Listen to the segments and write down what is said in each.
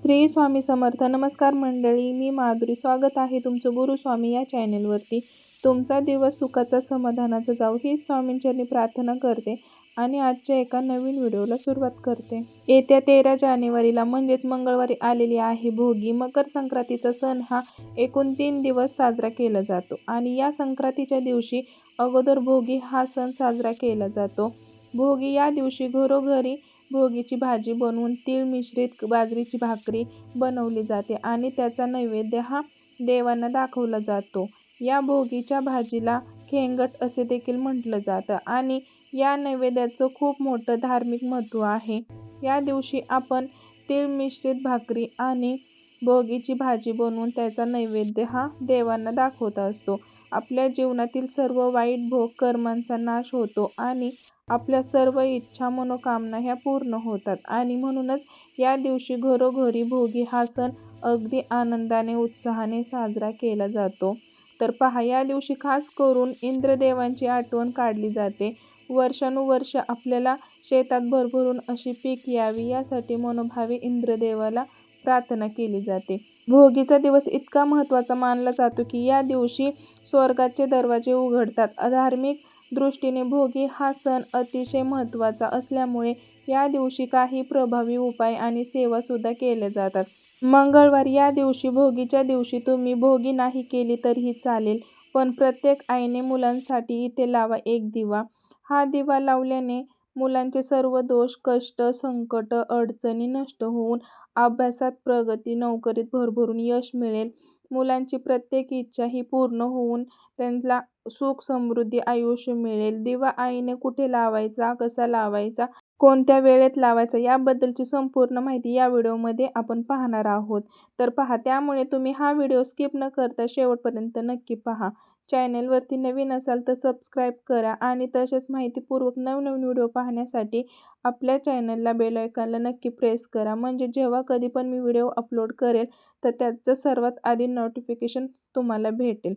श्री स्वामी समर्थ. नमस्कार मंडळी मी माधुरी. स्वागत आहे तुमचं गुरुस्वामी या चॅनेलवरती. तुमचा दिवस सुखाचा समाधानाचा जाऊ ही स्वामींचरणी प्रार्थना करते आणि आजच्या एका नवीन व्हिडिओला सुरुवात करते. येत्या तेरा जानेवारीला म्हणजेच मंगळवारी आलेली आहे भोगी. मकर संक्रांतीचा सण हा एकूण तीन दिवस साजरा केला जातो आणि या संक्रांतीच्या दिवशी अगोदर भोगी हा सण साजरा केला जातो. भोगी या दिवशी घरोघरी भोगीची भाजी बनवून तीळ मिश्रित बाजरीची भाकरी बनवली जाते आणि त्याचा नैवेद्य हा देवांना दाखवला जातो. या भोगीच्या भाजीला खेंगट असे देखील म्हटलं जातं आणि या नैवेद्याचं खूप मोठं धार्मिक महत्त्व आहे. या दिवशी आपण तीळ मिश्रित भाकरी आणि भोगीची भाजी बनवून त्याचा नैवेद्य हा देवांना दाखवत असतो. आपल्या जीवनातील सर्व वाईट भोग कर्मांचा नाश होतो आणि आपल्या सर्व इच्छा मनोकामना ह्या पूर्ण होतात. आणि म्हणूनच या दिवशी घरोघरी भोगी हा सण अगदी आनंदाने उत्साहाने साजरा केला जातो. तर पहा या दिवशी खास करून इंद्रदेवांची आठवण काढली जाते. वर्षानुवर्ष आपल्याला शेतात भरभरून अशी पीक यावी यासाठी मनोभावे इंद्रदेवाला प्रार्थना केली जाते. भोगीचा दिवस इतका महत्त्वाचा मानला जातो की या दिवशी स्वर्गाचे दरवाजे उघडतात. धार्मिक दृष्टीने भोगी हा सण अतिशय महत्त्वाचा असल्यामुळे या दिवशी काही प्रभावी उपाय आणि सेवासुद्धा केल्या जातात. मंगळवार या दिवशी भोगीच्या दिवशी तुम्ही भोगी नाही केली तरीही चालेल पण प्रत्येक आईने मुलांसाठी इथे लावा एक दिवा. हा दिवा लावल्याने मुलांचे सर्व दोष कष्ट संकट अडचणी नष्ट होऊन अभ्यासात प्रगती नोकरीत भरभरून यश मिळेल. मुलांची प्रत्येक इच्छा ही पूर्ण होऊन त्यांना सुख समृद्धी आयुष्य मिळेल. दिवा आईने कुठे लावायचा? कसा लावायचा? कोणत्या वेळेत लावायचा? याबद्दलची संपूर्ण माहिती या व्हिडिओमध्ये आपण पाहणार आहोत. तर पहा त्यामुळे तुम्ही हा व्हिडिओ स्किप न करता शेवटपर्यंत नक्की पहा. चॅनेलवरती नवीन असाल तर सबस्क्राईब करा आणि तसेच माहितीपूर्वक नवनवीन व्हिडिओ पाहण्यासाठी आपल्या चॅनलला बेलायकॉनला नक्की प्रेस करा. म्हणजे जेव्हा कधी पण मी व्हिडिओ अपलोड करेल तर त्याचं सर्वात आधी नोटिफिकेशन तुम्हाला भेटेल.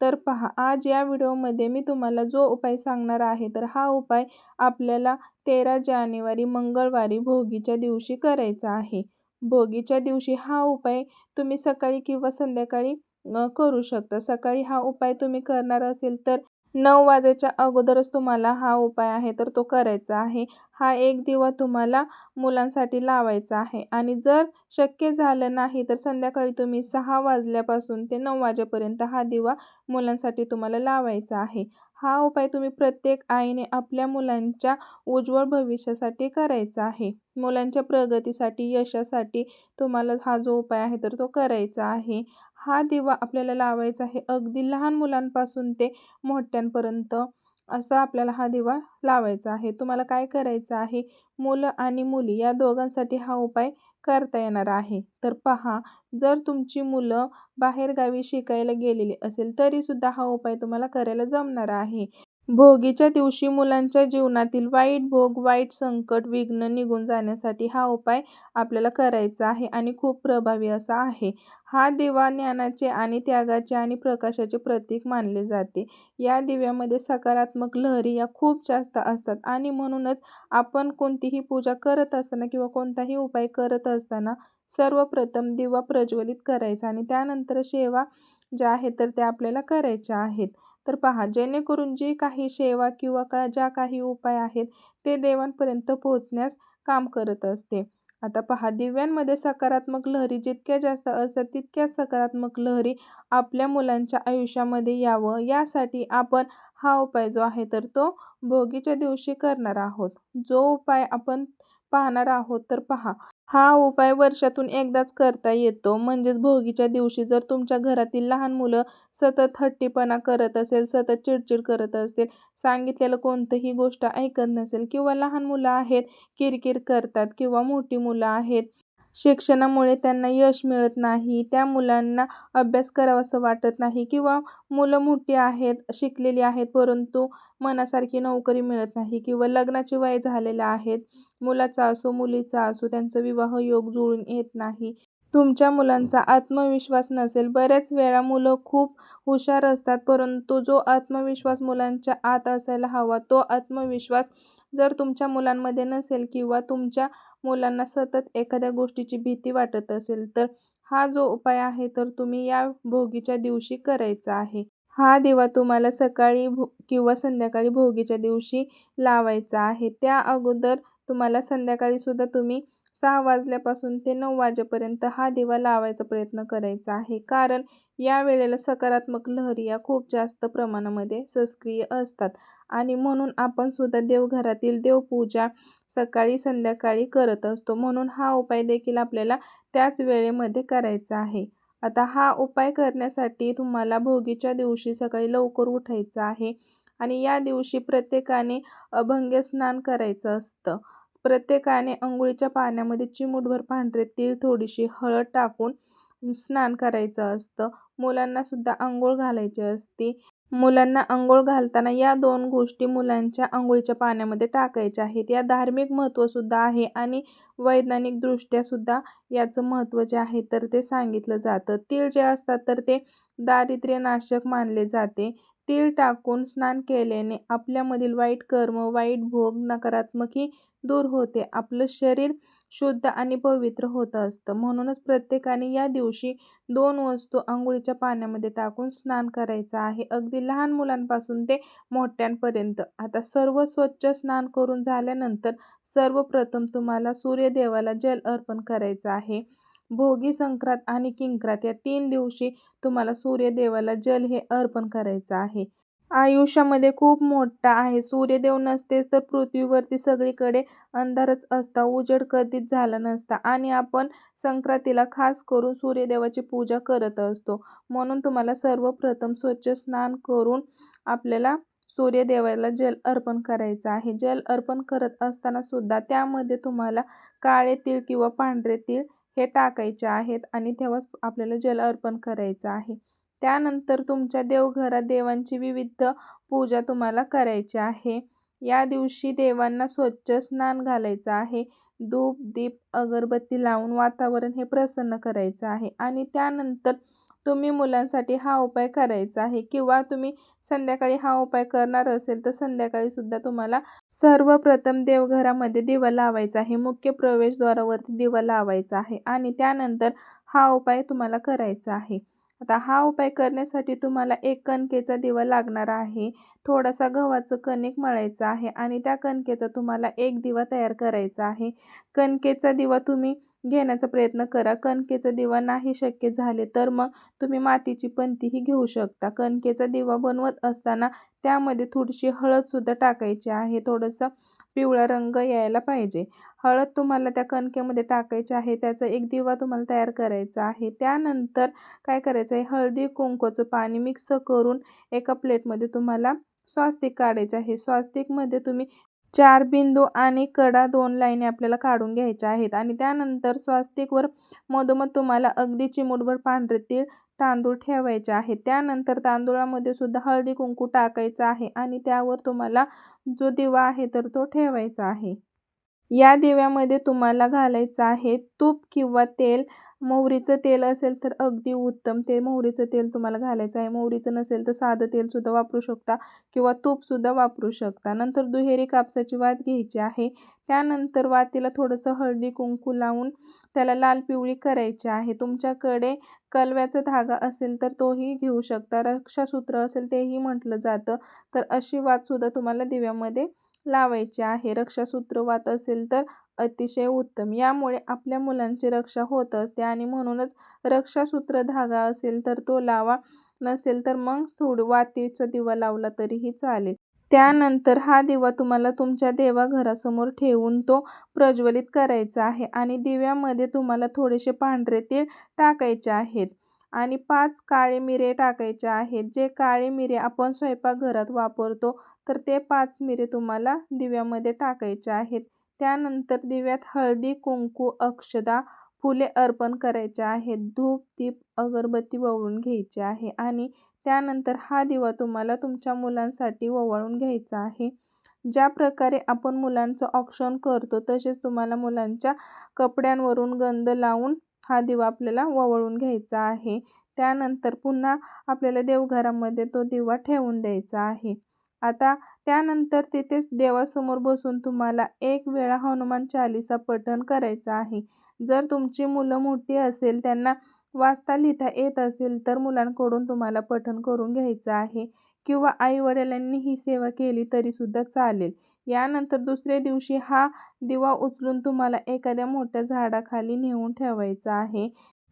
तर पहा आज या व्हिडिओमध्ये मी तुम्हाला जो उपाय सांगणार आहे तर हा उपाय आपल्याला तेरा जानेवारी मंगळवारी भोगीच्या दिवशी करायचा आहे. भोगीच्या दिवशी हा उपाय तुम्ही सकाळी किंवा संध्याकाळी करू शकता. सकाळी हा उपाय तुम्ही करणार असेल तर नऊ वाजायच्या अगोदरच तुम्हाला हा उपाय आहे तर तो करायचा आहे. हा एक दिवा तुम्हाला मुलांसाठी लावायचा आहे. आणि जर शक्य झालं नाही तर संध्याकाळी तुम्ही सहा वाजल्यापासून ते नऊ वाजेपर्यंत हा दिवा मुलांसाठी तुम्हाला लावायचा आहे. हा उपाय तुम्ही प्रत्येक आईने आपल्या मुलांच्या उज्ज्वल भविष्यासाठी करायचा आहे. मुलांच्या प्रगतीसाठी यशासाठी तुम्हाला हा जो उपाय आहे तर तो करायचा आहे. हा दिवा आपल्याला लावायचा आहे. अगदी लहान मुलांपासून ते मोठ्यांपर्यंत असा आपल्याला हा दिवा लावायचा आहे. तुम्हाला काय करायचं आहे? मुलं आणि मुली या दोघांसाठी हा उपाय करता येणार आहे. तर पहा जर तुमची मुलं बाहेरगावी शिकायला गेलेली असेल तरीसुद्धा हा उपाय तुम्हाला करायला जमणार आहे. भोगीच्या दिवशी मुलांच्या जीवनातील वाईट भोग वाईट संकट विघ्न निघून जाण्यासाठी हा उपाय आपल्याला करायचा आहे आणि खूप प्रभावी असा आहे. हा दिवा ज्ञानाचे आणि त्यागाचे आणि प्रकाशाचे प्रतीक मानले जाते. या दिव्यामध्ये सकारात्मक लहरी या खूप जास्त असतात आणि म्हणूनच आपण कोणतीही पूजा करत असताना किंवा कोणताही उपाय करत असताना सर्वप्रथम दिवा प्रज्वलित करायचा आणि त्यानंतर सेवा ज्या आहेत तर त्या आपल्याला करायच्या आहेत. तर पहा जेणेकरून जी काही सेवा किंवा का ज्या काही उपाय आहेत ते देवांपर्यंत पोहोचण्यास काम करत असते. आता पहा दिव्यांमध्ये सकारात्मक लहरी जितक्या जास्त असतात तितक्या सकारात्मक लहरी आपल्या मुलांच्या आयुष्यामध्ये यावं. यासाठी आपण हा उपाय जो आहे तर तो भोगीच्या दिवशी करणार आहोत. जो उपाय आपण पाहणार आहोत तर पहा हा उपाय वर्षातून एकदाच करता येतो. म्हणजेच भोगीच्या दिवशी जर तुमच्या घरातील लहान मुलं सतत हट्टीपणा करत असेल सतत चिडचिड करत असतील सांगितलेलं कोणतंही गोष्ट ऐकत नसेल किंवा लहान मुलं आहेत किरकिर करतात किंवा मोठी मुलं आहेत शिक्षणामुळे त्यांना यश मिळत नाही. त्या मुलांना अभ्यास करावासं वाटत नाही किंवा मुलं मोठी आहेत शिकलेली आहेत परंतु मनासारखी नोकरी मिळत नाही किंवा लग्नाचे वय झालेलं आहेत. मुलाचा असो मुलीचा असो त्यांचा विवाह योग जुळून येत नाही. तुमच्या मुलांचा आत्मविश्वास नसेल. बऱ्याच वेळा मुलं खूप हुशार असतात परंतु जो आत्मविश्वास मुलांच्या आत असायला हवा तो आत्मविश्वास जर तुमच्या मुलांमध्ये नसेल किंवा तुमच्या मुलांना सतत एखाद्या गोष्टीची भीती वाटत असेल तर हा जो उपाय आहे तर तुम्ही या भोगीच्या दिवशी करायचा आहे. हा दिवा तुम्हाला सकाळी भो किंवा संध्याकाळी भोगीच्या दिवशी लावायचा आहे. त्या अगोदर तुम्हाला संध्याकाळीसुद्धा तुम्ही सहा वाजल्यापासून ते नऊ वाजेपर्यंत हा दिवा लावायचा प्रयत्न करायचा आहे. कारण या वेळेला सकारात्मक लहरी या खूप जास्त प्रमाणामध्ये सक्रिय असतात. आणि म्हणून आपण सुद्धा देवघरातील देवपूजा सकाळी संध्याकाळी करत असतो. म्हणून हा उपाय देखील आपल्याला त्याच वेळेमध्ये करायचा आहे. आता हा उपाय करण्यासाठी तुम्हाला भोगीच्या दिवशी सकाळी लवकर उठायचं आहे आणि या दिवशी प्रत्येकाने अभंग स्नान करायचं असतं. प्रत्येकाने अंघोळीच्या पाण्यामध्ये चिमूटभर पांढरे तीळ थोडीशी हळद टाकून स्नान करायचं असतं. मुलांनासुद्धा आंघोळ घालायची असते. मुलांना आंघोळ घालताना या दोन गोष्टी मुलांच्या आंघोळीच्या पाण्यामध्ये टाकायच्या आहेत. या धार्मिक महत्त्वसुद्धा आहे आणि वैज्ञानिकदृष्ट्यासुद्धा याचं महत्त्व जे आहे तर ते सांगितलं जातं. तीळ जे असतात तर ते दारिद्र्यनाशक मानले जाते. तीळ टाकून स्नान केल्याने आपल्यामधील वाईट कर्म वाईट भोग नकारात्मकही दूर होते. आपलं शरीर शुद्ध आणि पवित्र होत असतं. म्हणूनच प्रत्येकाने या दिवशी दोन वस्तू आंघोळीच्या पाण्यामध्ये टाकून स्नान करायचं आहे. अगदी लहान मुलांपासून ते मोठ्यांपर्यंत. आता सर्व स्वच्छ स्नान करून झाल्यानंतर सर्वप्रथम तुम्हाला सूर्यदेवाला जल अर्पण करायचं आहे. भोगी संक्रांत आणि किंक्रात या तीन दिवशी तुम्हाला सूर्यदेवाला जल हे अर्पण करायचं आहे. आयुष्यामध्ये खूप मोठा आहे. सूर्यदेव नसतेच तर पृथ्वीवरती सगळीकडे अंधारच असता उजेड कधीच झाला नसता. आणि आपण संक्रांतीला खास करून सूर्यदेवाची पूजा करत असतो. म्हणून तुम्हाला सर्वप्रथम स्वच्छ स्नान करून आपल्याला सूर्यदेवाला जल अर्पण करायचं आहे. जल अर्पण करत असताना सुद्धा त्यामध्ये तुम्हाला काळे तीळ किंवा पांढरे तीळ हे टाकायचे आहेत आणि तेव्हाच आपल्याला जल अर्पण करायचं आहे. त्यानंतर तुमच्या देवघरात देवांची विविध पूजा तुम्हाला करायची आहे. या दिवशी देवांना स्वच्छ स्नान घालायचं आहे. धूप दीप अगरबत्ती लावून वातावरण हे प्रसन्न करायचं आहे. आणि त्यानंतर तुम्ही मुलांसाठी हा उपाय करायचा आहे किंवा तुम्ही संध्याकाळी हा उपाय करणार असेल तर संध्याकाळीसुद्धा तुम्हाला सर्वप्रथम देवघरामध्ये दिवा लावायचा आहे. मुख्य प्रवेशद्वारावरती दिवा लावायचा आहे. आणि त्यानंतर हा उपाय तुम्हाला करायचा आहे. आता हा उपाय करण्यासाठी तुम्हाला एक कणकेचा दिवा लागणार आहे. थोडासा गव्हाचं कणिक मळायचं आहे आणि त्या कणकेचा तुम्हाला एक दिवा तयार करायचा आहे. कणकेचा दिवा तुम्ही घेण्याचा प्रयत्न करा. कणकेचा दिवा नाही शक्य झाले तर मग तुम्ही मातीची पंतीही घेऊ शकता. कणकेचा दिवा बनवत असताना त्यामध्ये थोडीशी हळदसुद्धा टाकायची आहे. थोडंसं पिवळा रंग यायला पाहिजे. हळद तुम्हाला त्या कणकेमध्ये टाकायची आहे त्याचा एक दिवा तुम्हाला तयार करायचा आहे. त्यानंतर काय करायचं आहे? हळदी कुंकूचं पाणी मिक्स करून एका प्लेटमध्ये तुम्हाला स्वास्तिक काढायचं आहे. स्वास्तिकमध्ये तुम्ही चार बिंदू आणि कडा दोन लाईनी आपल्याला काढून घ्यायच्या आहेत आणि त्यानंतर स्वास्तिकवर मधोमध तुम्हाला अगदी चिमूटभर पांढरे तीळ तांदूळ ठेवायचे आहे. त्यानंतर तांदूळामध्ये सुद्धा हळदी कुंकू टाकायचं आहे आणि त्यावर तुम्हाला जो दिवा आहे तर तो ठेवायचा आहे. या दिव्यामध्ये तुम्हाला घालायचं आहे तूप किंवा तेल. मोहरीचं तेल असेल तर अगदी उत्तम. ते मोहरीचं तेल तुम्हाला घालायचं आहे. मोहरीचं नसेल तर साधं तेलसुद्धा वापरू शकता किंवा तूपसुद्धा वापरू शकता. नंतर दुहेरी कापसाची वात घ्यायची आहे. त्यानंतर वातीला थोडंसं हळदी कुंकू लावून त्याला लाल पिवळी करायची आहे. तुमच्याकडे कलव्याचा धागा असेल तर तोही घेऊ शकता. रक्षासूत्र असेल तेही म्हटलं जातं. तर अशी वातसुद्धा तुम्हाला दिव्यामध्ये लावायची आहे. रक्षासूत्र वात असेल तर अतिशय उत्तम. यामुळे आपल्या मुलांची रक्षा होत असते आणि म्हणूनच रक्षासूत्र धागा असेल तर तो लावा नसेल तर मग थोडं वातीचा दिवा लावला तरीही चालेल. त्यानंतर हा दिवा तुम्हाला तुमच्या देवाघरासमोर ठेवून तो प्रज्वलित करायचा आहे आणि दिव्यामध्ये तुम्हाला थोडेसे पांढरे तेल टाकायचे आहेत आणि पाच काळे मिरे टाकायचे आहेत. जे काळे मिरे आपण स्वयंपाकघरात वापरतो तर ते पाच मिरे तुम्हाला दिव्यामध्ये टाकायचे आहेत. त्यानंतर दिव्यात हळदी कुंकू अक्षदा फुले अर्पण करायचे आहेत. धूप दीप अगरबत्ती वळून घ्यायची आहे आणि त्यानंतर हा दिवा तुम्हाला तुमच्या मुलांसाठी ओवाळून घ्यायचा आहे. ज्या प्रकारे आपण मुलांचं ऑक्शन करतो तसेच तुम्हाला मुलांच्या कपड्यांवरून गंध लावून हा दिवा आपल्याला ओवाळून घ्यायचा आहे. त्यानंतर पुन्हा आपल्याला देवघरामध्ये तो दिवा ठेवून द्यायचा आहे. आता त्यानंतर तिथेच देवासमोर बसून तुम्हाला एक वेळा हनुमान चालीसा पठण करायचं आहे. जर तुमची मुलं मोठी असेल त्यांना वाचता लिहिता येत असेल तर मुलांकडून तुम्हाला पठण करून घ्यायचं आहे. किंवा आईवडिलांनी ही सेवा केली तरीसुद्धा चालेल. यानंतर दुसऱ्या दिवशी हा दिवा उचलून तुम्हाला एखाद्या मोठ्या झाडाखाली नेऊन ठेवायचा आहे.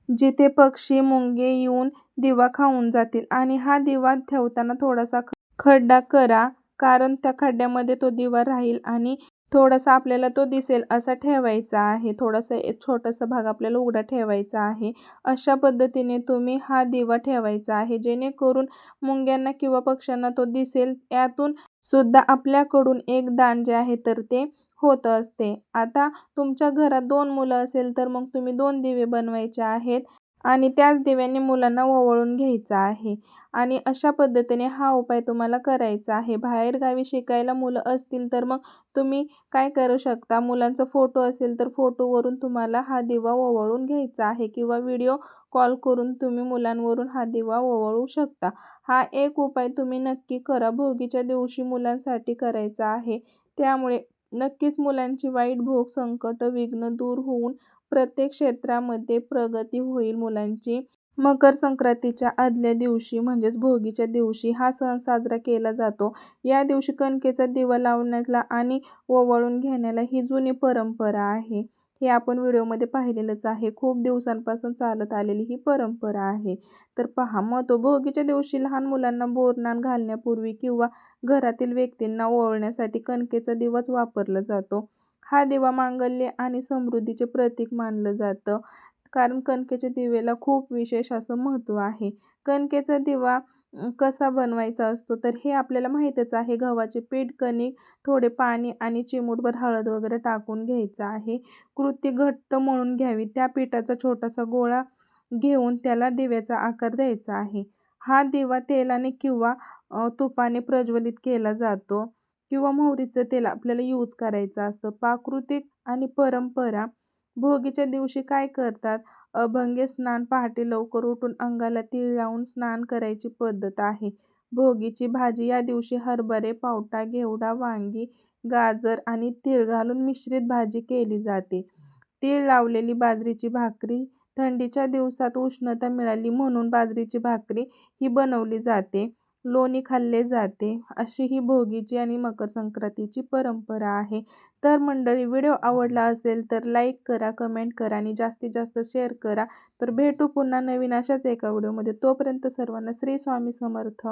जिथे पक्षी मुंगे येऊन दिवा खाऊन जातील आणि हा दिवा ठेवताना थोडासा खड्डा करा कारण त्या खड्ड्यामध्ये तो दिवा राहील आणि थोडासा आपल्याला तो दिसेल असा ठेवायचा आहे. थोडासा एक छोटासा भाग आपल्याला उघडा ठेवायचा आहे. अशा पद्धतीने तुम्ही हा दिवा ठेवायचा आहे. जेणेकरून मुंग्यांना किंवा पक्ष्यांना तो दिसेल. यातून सुद्धा आपल्याकडून एक दान जे आहे तर ते होत असते. आता तुमच्या घरात दोन मुलं असेल तर मग तुम्ही दोन दिवे बनवायचे आहेत. आणि त्याच दिव्याने मुलांना ओवाळून घ्यायचं आहे. आणि अशा पद्धतीने हा उपाय तुम्हाला करायचा आहे. बाहेरगावी शिकायला मुलं असतील तर मग तुम्ही काय करू शकता? मुलांचा फोटो असेल तर फोटोवरून तुम्हाला हा दिवा ओवाळून घ्यायचा आहे किंवा व्हिडिओ कॉल करून तुम्ही मुलांवरून हा दिवा ओवाळू शकता. हा एक उपाय तुम्ही नक्की करा. भोगीच्या दिवशी मुलांसाठी करायचा आहे. त्यामुळे नक्कीच मुलांची वाईट भोग संकट विघ्न दूर होऊन प्रत्येक क्षेत्रामध्ये प्रगती होईल मुलांची. मकर संक्रांतीच्या आदल्या दिवशी म्हणजेच भोगीच्या दिवशी हा सण साजरा केला जातो. या दिवशी कणकेचा दिवा लावण्याला आणि ओवाळून घेण्याला ही जुनी परंपरा आहे. हे आपण व्हिडिओमध्ये पाहिलेलंच आहे. खूप दिवसांपासून चालत आलेली ही परंपरा आहे. तर पहा मग तो भोगीच्या दिवशी लहान मुलांना बोरनान घालण्यापूर्वी किंवा घरातील व्यक्तींना ओवळण्यासाठी कणकेचा दिवाच वापरला जातो. हा दिवा मांगल्य आणि समृद्धीचे प्रतीक मानलं जातं. कारण कणकेच्या दिवेला खूप विशेष असं महत्त्व आहे. कणकेचा दिवा कसा बनवायचा असतो तर हे आपल्याला माहीतच आहे. गव्हाचे पीठ कणिक थोडे पाणी आणि चिमूटभर हळद वगैरे टाकून घ्यायचं आहे. कृती घट्ट मळून घ्यावी. त्या पिठाचा छोटासा गोळा घेऊन त्याला दिव्याचा आकार द्यायचा आहे. हा दिवा तेलाने किंवा तुपाने प्रज्वलित केला जातो. किंवा मोहरीचं तेल आपल्याला यूज करायचं असतं. प्राकृतिक आणि परंपरा भोगीच्या दिवशी काय करतात? अभंगे स्नान पहाटे लवकर उठून अंगाला तीळ लावून स्नान करायची पद्धत आहे. भोगीची भाजी या दिवशी हरभरे पावटा घेवडा वांगी गाजर आणि तीळ घालून मिश्रित भाजी केली जाते. तीळ लावलेली बाजरीची भाकरी थंडीच्या दिवसात उष्णता मिळाली म्हणून बाजरीची भाकरी ही बनवली जाते. लोणी खाल्ले जाते. अशी ही भोगीची आणि मकर संक्रांतीची परंपरा आहे. तर मंडळी व्हिडिओ आवडला असेल तर लाईक करा कमेंट करा आणि जास्तीत जास्त शेअर करा. तर भेटू पुन्हा नवीन अशाच एका व्हिडिओमध्ये. तोपर्यंत सर्वांना श्री स्वामी समर्थ.